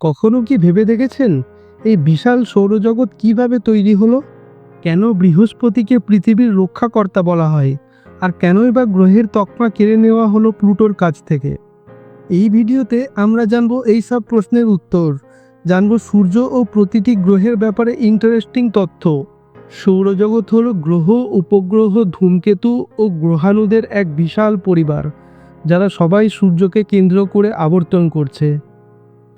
কখনো কি ভেবে দেখেছেন এই বিশাল সৌরজগৎ কীভাবে তৈরি হলো? কেন বৃহস্পতিকে পৃথিবীর রক্ষাকর্তা বলা হয়? আর কেনই বা গ্রহের তকমা কেড়ে নেওয়া হলো প্লুটোর কাছ থেকে? এই ভিডিওতে আমরা জানব এই সব প্রশ্নের উত্তর। জানব সূর্য ও প্রতিটি গ্রহের ব্যাপারে ইন্টারেস্টিং তথ্য। সৌরজগৎ হলো গ্রহ, উপগ্রহ, ধূমকেতু ও গ্রহাণুদের এক বিশাল পরিবার, যারা সবাই সূর্যকে কেন্দ্র করে আবর্তন করছে।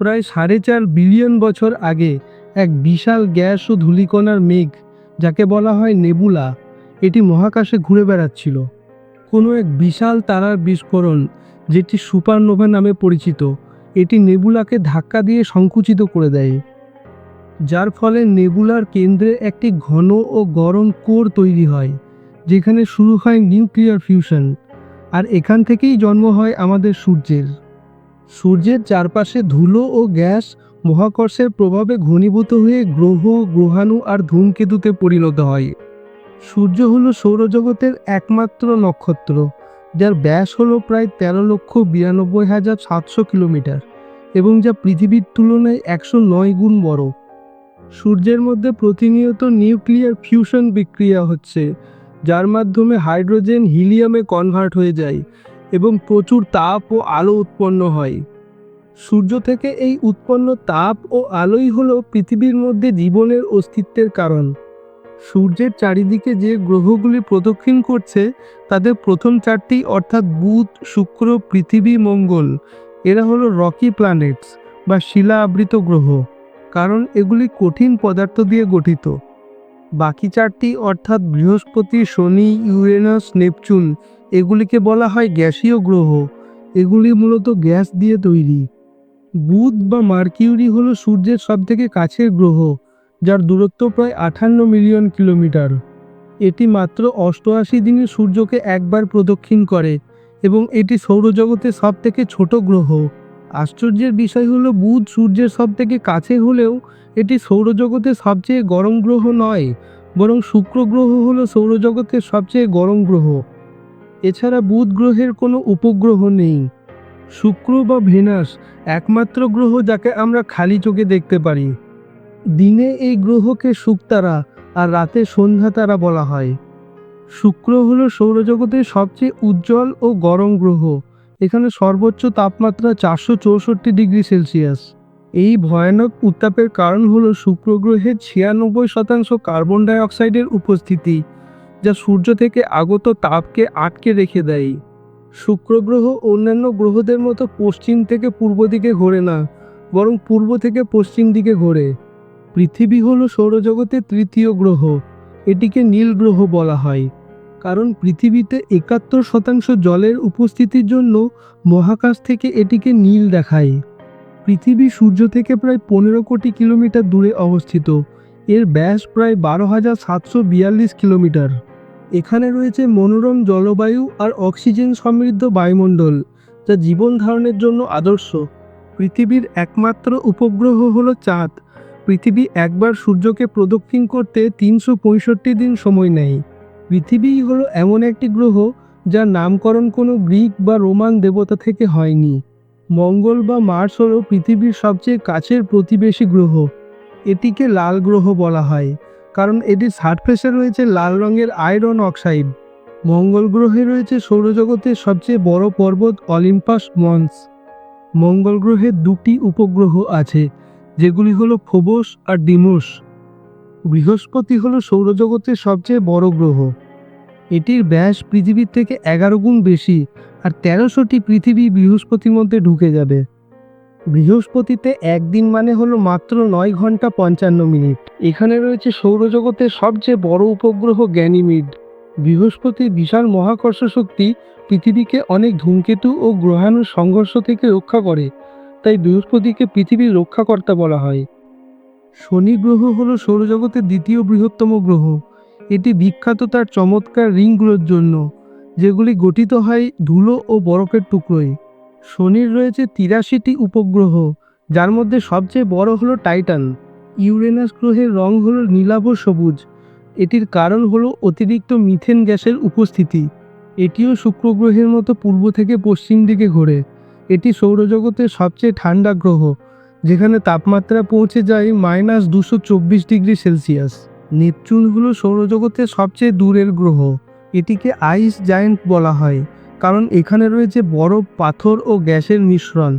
প্রায় সাড়ে চার বিলিয়ন বছর আগে এক বিশাল গ্যাস ও ধূলিকণার মেঘ, যাকে বলা হয় নেবুলা, এটি মহাকাশে ঘুরে বেড়াচ্ছিল। কোনো এক বিশাল তারার বিস্ফোরণ, যেটি সুপারনোভা নামে পরিচিত, এটি নেবুলাকে ধাক্কা দিয়ে সংকুচিত করে দেয়। যার ফলে নেবুলার কেন্দ্রে একটি ঘন ও গরম কোর তৈরি হয়, যেখানে শুরু হয় নিউক্লিয়ার ফিউশন, আর এখান থেকেই জন্ম হয় আমাদের সূর্যের। সূর্যের চারপাশে ধুলো ও গ্যাস মহাকর্ষের প্রভাবে ঘনীভূত হয়ে গ্রহ, গ্রহাণু আর ধূমকেতুতে পরিণত হয়। সূর্য হল সৌরজগতের একমাত্র নক্ষত্র, যার ব্যাস হলো প্রায় তেরো লক্ষ বিরানব্বই হাজার সাতশো কিলোমিটার এবং যা পৃথিবীর তুলনায় একশো নয় গুণ বড়। সূর্যের মধ্যে প্রতিনিয়ত নিউক্লিয়ার ফিউশন বিক্রিয়া হচ্ছে, যার মাধ্যমে হাইড্রোজেন হিলিয়ামে কনভার্ট হয়ে যায় এবং প্রচুর তাপ ও আলো উৎপন্ন হয়। সূর্য থেকে এই উৎপন্ন তাপ ও আলোই হলো পৃথিবীর মধ্যে জীবনের অস্তিত্বের কারণ। সূর্যের চারিদিকে যে গ্রহগুলি প্রদক্ষিণ করছে, তাদের প্রথম চারটি অর্থাৎ বুধ, শুক্র, পৃথিবী, মঙ্গল, এরা হলো রকি প্ল্যানেটস বা শিলা আবৃত গ্রহ, কারণ এগুলি কঠিন পদার্থ দিয়ে গঠিত। বাকি চারটি অর্থাৎ বৃহস্পতি, শনি, ইউরেনাস, নেপচুন, এগুলিকে বলা হয় গ্যাসীয় গ্রহ। এগুলি মূলত গ্যাস দিয়ে তৈরি। বুধ বা মার্কিউরি হলো সূর্যের সবথেকে কাছের গ্রহ, যার দূরত্ব প্রায় আটান্ন মিলিয়ন কিলোমিটার। এটি মাত্র অষ্টআশি দিনে সূর্যকে একবার প্রদক্ষিণ করে এবং এটি সৌরজগতের সবথেকে ছোট গ্রহ। আশ্চর্যের বিষয় হলো, বুধ সূর্যের সব থেকে কাছে হলেও এটি সৌরজগতের সবচেয়ে গরম গ্রহ নয়, বরং শুক্র গ্রহ হলো সৌরজগতের সবচেয়ে গরম গ্রহ। এছাড়া বুধ গ্রহের কোনো উপগ্রহ নেই। শুক্র বা ভেনাস একমাত্র গ্রহ যাকে আমরা খালি চোখে দেখতে পারি। দিনে এই গ্রহকে শুকতারা আর রাতে সন্ধ্যা তারা বলা হয়। শুক্র হলো সৌরজগতের সবচেয়ে উজ্জ্বল ও গরম গ্রহ। এখানে সর্বোচ্চ তাপমাত্রা চারশো চৌষট্টি ডিগ্রি সেলসিয়াস। এই ভয়ানক উত্তাপের কারণ হল শুক্র গ্রহের ছিয়ানব্বই শতাংশ কার্বন ডাইঅক্সাইডের উপস্থিতি, যা সূর্য থেকে আগত তাপকে আটকে রেখে দেয়। শুক্র গ্রহ অন্যান্য গ্রহদের মতো পশ্চিম থেকে পূর্ব দিকে ঘোরে না, বরং পূর্ব থেকে পশ্চিম দিকে ঘোরে। পৃথিবী হল সৌরজগতের তৃতীয় গ্রহ, এটিকে নীল গ্রহ বলা হয়। কারণ পৃথিবীতে একাত্তর শতাংশ জলের উপস্থিতির জন্য মহাকাশ থেকে এটিকে নীল দেখায়। পৃথিবী সূর্য থেকে প্রায় পনেরো কোটি কিলোমিটার দূরে অবস্থিত। এর ব্যাস প্রায় বারো হাজার সাতশো বিয়াল্লিশ কিলোমিটার। এখানে রয়েছে মনোরম জলবায়ু আর অক্সিজেন সমৃদ্ধ বায়ুমণ্ডল, যা জীবন ধারণের জন্য আদর্শ। পৃথিবীর একমাত্র উপগ্রহ হল চাঁদ। পৃথিবী একবার সূর্যকে প্রদক্ষিণ করতে তিনশো পঁয়ষট্টি দিন সময় নেয়। পৃথিবীই হলো এমন একটি গ্রহ যার নামকরণ কোনো গ্রিক বা রোমান দেবতা থেকে হয়নি। মঙ্গল বা মার্স হলো পৃথিবীর সবচেয়ে কাছের প্রতিবেশী গ্রহ। এটিকে লাল গ্রহ বলা হয়, কারণ এটির সারফেসে রয়েছে লাল রঙের আয়রন অক্সাইড। মঙ্গল গ্রহে রয়েছে সৌরজগতের সবচেয়ে বড় পর্বত অলিম্পাস মন্স। মঙ্গল গ্রহের দুটি উপগ্রহ আছে, যেগুলি হলো ফোবোস আর ডিমোস। বৃহস্পতি হলো সৌরজগতের সবচেয়ে বড় গ্রহ। এটির ব্যাস পৃথিবীর থেকে এগারো গুণ বেশি আর তেরোশোটি পৃথিবী বৃহস্পতির মধ্যে ঢুকে যাবে। বৃহস্পতিতে একদিন মানে হলো মাত্র নয় ঘণ্টা পঞ্চান্ন মিনিট। এখানে রয়েছে সৌরজগতের সবচেয়ে বড় উপগ্রহ গ্যানিমিড। বৃহস্পতির বিশাল মহাকর্ষ শক্তি পৃথিবীকে অনেক ধূমকেতু ও গ্রহাণুর সংঘর্ষ থেকে রক্ষা করে, তাই বৃহস্পতিকে পৃথিবীর রক্ষাকর্তা বলা হয়। শনি গ্রহ হলো সৌরজগতের দ্বিতীয় বৃহত্তম গ্রহ। এটি বিখ্যাত তার চমৎকার রিংগুলোর জন্য, যেগুলি গঠিত হয় ধুলো ও বরফের টুকরোয়। শনির রয়েছে তিরাশিটি উপগ্রহ, যার মধ্যে সবচেয়ে বড় হলো টাইটান। ইউরেনাস গ্রহের রং হলো নীলাভ সবুজ। এটির কারণ হলো অতিরিক্ত মিথেন গ্যাসের উপস্থিতি। এটিও শুক্র গ্রহের মতো পূর্ব থেকে পশ্চিম দিকে ঘোরে। এটি সৌরজগতের সবচেয়ে ঠান্ডা গ্রহ। যেখানে তাপমাত্রা পৌঁছে যায় মাইনাস দুশো চব্বিশ ডিগ্রি সেলসিয়াস। নেপচুন হলো সৌরজগতের সবচেয়ে দূরের গ্রহ। এটিকে আইস জায়েন্ট বলা হয়, কারণ এখানে রয়েছে বরফ, পাথর ও গ্যাসের মিশ্রণ।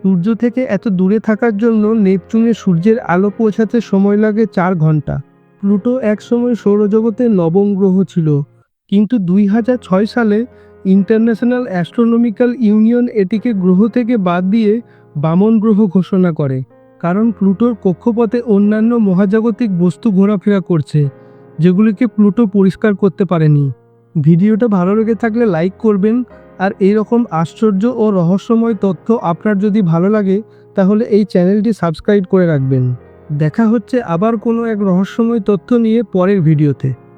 সূর্য থেকে এত দূরে থাকার জন্য নেপচুনে সূর্যের আলো পৌঁছাতে সময় লাগে চার ঘণ্টা। প্লুটো একসময় সৌরজগতের নবম গ্রহ ছিল, কিন্তু দুই হাজার ছয় সালে ইন্টারন্যাশনাল অ্যাস্ট্রোনমিক্যাল ইউনিয়ন এটিকে গ্রহ থেকে বাদ দিয়ে বামন গ্রহ ঘোষণা করে, কারণ প্লুটোর কক্ষপথে অন্যান্য মহাজাগতিক বস্তু ঘোরাফেরা করছে, যেগুলিকে প্লুটো পরিষ্কার করতে পারেনি। ভিডিওটা ভালো লেগে থাকলে লাইক করবেন, আর এই রকম আশ্চর্য ও রহস্যময় তথ্য আপনার যদি ভালো লাগে, তাহলে এই চ্যানেলটি সাবস্ক্রাইব করে রাখবেন। দেখা হচ্ছে আবার কোনো এক রহস্যময় তথ্য নিয়ে পরের ভিডিওতে।